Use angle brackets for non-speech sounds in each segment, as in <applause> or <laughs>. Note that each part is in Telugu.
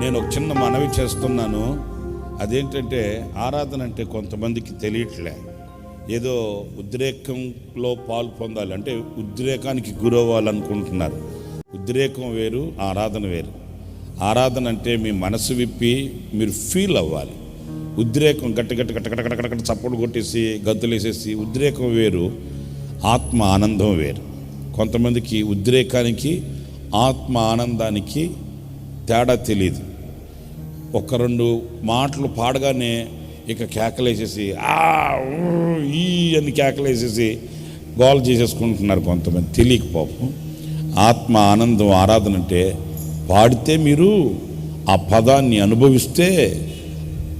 నేను ఒక చిన్న మనవి చేస్తున్నాను. అదేంటంటే ఆరాధన అంటే కొంతమందికి తెలియట్లే. ఏదో ఉద్రేకంలో పాలు పొందాలి. అంటే ఉద్రేకానికి గురవ్వాలనుకుంటున్నారు. ఉద్రేకం వేరు ఆరాధన వేరు. ఆరాధన అంటే మీ మనసు విప్పి మీరు ఫీల్ అవ్వాలి. ఉద్రేకం గట్టి గట్టి గట్ట గట్ట గట్ట చప్పుడు కొట్టేసి గంతులు ఉద్రేకం వేరు ఆత్మ ఆనందం వేరు. కొంతమందికి ఉద్రేకానికి ఆత్మ ఆనందానికి తేడా తెలియదు ఒక రెండు మాటలు పాడగానే ఇక కేకలేసేసి ఆ ఈ అని కేకలేసేసి గోల్ చేసేసుకుంటున్నారు కొంతమంది. తెలియక పాపం. ఆత్మ ఆనందం ఆరాధన అంటే పాడితే మీరు ఆ పదాన్ని అనుభవిస్తే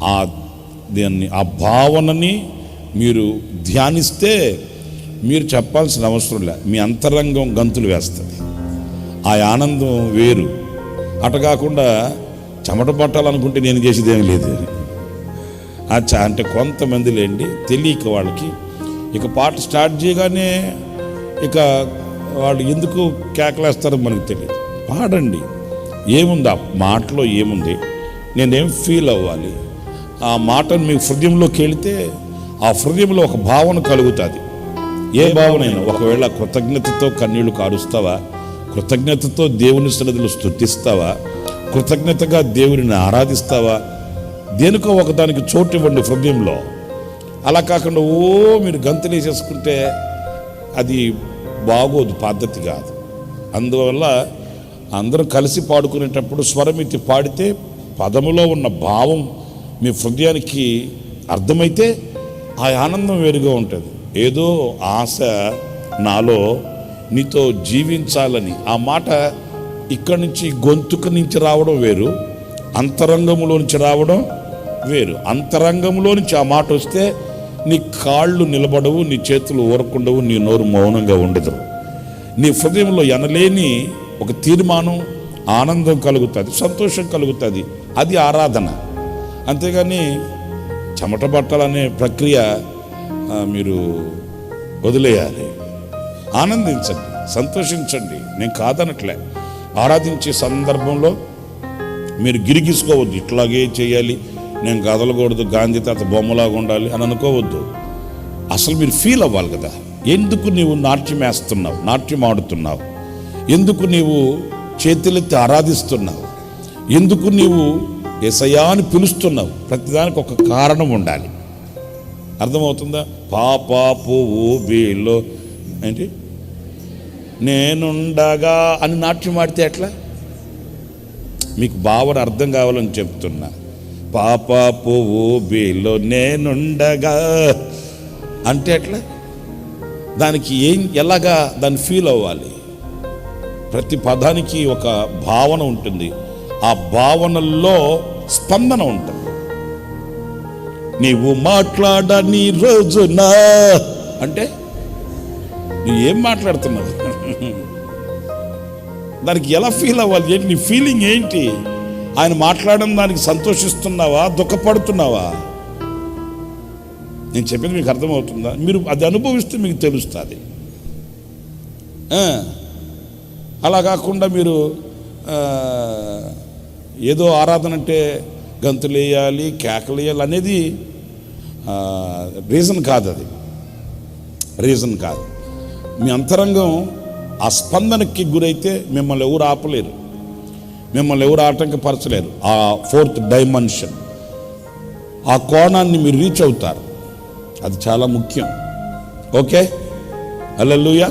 ఆ దాన్ని ఆ భావనని మీరు ధ్యానిస్తే మీరు చెప్పాల్సిన అవసరం లే. మీ అంతరంగం గంతులు వేస్తుంది. ఆ ఆనందం వేరు. అట కాకుండా చెమట పట్టాలనుకుంటే నేను చేసేది ఏం లేదు. అచ్చా అంటే కొంతమంది లేండి తెలియక వాళ్ళకి ఇక పాట స్టార్ట్ చేయగానే ఇక వాళ్ళు ఎందుకు కేకలేస్తారో మనకు తెలియదు. పాడండి. ఏముంది? ఆ మాటలో ఏముంది? నేనేం ఫీల్ అవ్వాలి? ఆ మాటను మీ హృదయంలోకి వెళితే ఆ హృదయంలో ఒక భావన కలుగుతుంది. ఏ భావనైనా ఒకవేళ కృతజ్ఞతతో కన్నీళ్ళు కారుస్తావా? కృతజ్ఞతతో దేవుని సన్నిధిలో స్థుతిస్తావా కృతజ్ఞతగా దేవుని ఆరాధిస్తావా? దేనికో ఒకదానికి చోటు ఇవ్వండి హృదయంలో. అలా కాకుండా ఓ మీరు గంతులేసేసుకుంటే అది బాగోదు పద్ధతి కాదు. అందువల్ల అందరూ కలిసి పాడుకునేటప్పుడు స్వరమితి పాడితే పదములో ఉన్న భావం మీ హృదయానికి అర్థమైతే ఆ ఆనందం వేరుగా ఉంటుంది. ఏదో ఆశ నాలో నీతో జీవించాలని. ఆ మాట ఇక్కడి నుంచి గొంతుక నుంచి రావడం వేరు అంతరంగంలో నుంచి రావడం వేరు. అంతరంగంలో నుంచి ఆ మాట వస్తే నీ కాళ్ళు నిలబడవు నీ చేతులు ఊరకుండవు నీ నోరు మౌనంగా ఉండదు. నీ హృదయంలో ఎనలేని ఒక తీర్మానం ఆనందం కలుగుతుంది సంతోషం కలుగుతుంది. అది ఆరాధన. అంతేగాని చెమట పట్టాలనే ప్రక్రియ మీరు వదిలేయాలి. ఆనందించండి సంతోషించండి. నేను కాదనట్లే. ఆరాధించే సందర్భంలో మీరు గిరిగీసుకోవద్దు. ఇట్లాగే చేయాలి. నేను కదలకూడదు. గాంధీ తాత బొమ్మలాగా ఉండాలి అని అనుకోవద్దు. అసలు మీరు ఫీల్ అవ్వాలి కదా. ఎందుకు నీవు నాట్యం వేస్తున్నావు? నాట్యం ఆడుతున్నావు? ఎందుకు నీవు చేతులెత్తి ఆరాధిస్తున్నావు? ఎందుకు నీవు ఎసయా అని పిలుస్తున్నావు? ప్రతిదానికి ఒక కారణం ఉండాలి. అర్థమవుతుందా? పాప పువ్వు బీలో ఏంటి? నేనుండగా అని నాట్యం ఆడితే ఎట్లా? మీకు భావన అర్థం కావాలని చెప్తున్నా. పాప పువ్వు బీలో నేనుండగా అంటే ఎట్లా? దానికి ఏం ఎలాగా దాన్ని ఫీల్ అవ్వాలి? ప్రతి పదానికి ఒక భావన ఉంటుంది. ఆ భావనల్లో స్పందన ఉంటుంది. నీవు మాట్లాడని రోజున అంటే నువ్వు ఏం మాట్లాడుతున్నావు? <laughs> దానికి ఎలా ఫీల్ అవ్వాలి? ఏంటి నీ ఫీలింగ్ ఏంటి? ఆయన మాట్లాడడం దానికి సంతోషిస్తున్నావా? దుఃఖపడుతున్నావా? నేను చెప్పింది మీకు అర్థమవుతుందా? మీరు అది అనుభవిస్తే మీకు తెలుస్తుంది. అలా కాకుండా మీరు ఏదో ఆరాధన అంటే గంతులు వేయాలి అనేది రీజన్ కాదు అది రీజన్ కాదు. మీ అంతరంగం ఆ స్పందనకి గురైతే మిమ్మల్ని ఎవరు ఆపలేరు. మిమ్మల్ని ఎవరు ఆటంకపరచలేరు. ఆ ఫోర్త్ డైమెన్షన్. ఆ కోణాన్ని మీరు రీచ్ అవుతారు. అది చాలా ముఖ్యం. ఓకే? అల్లెలుయా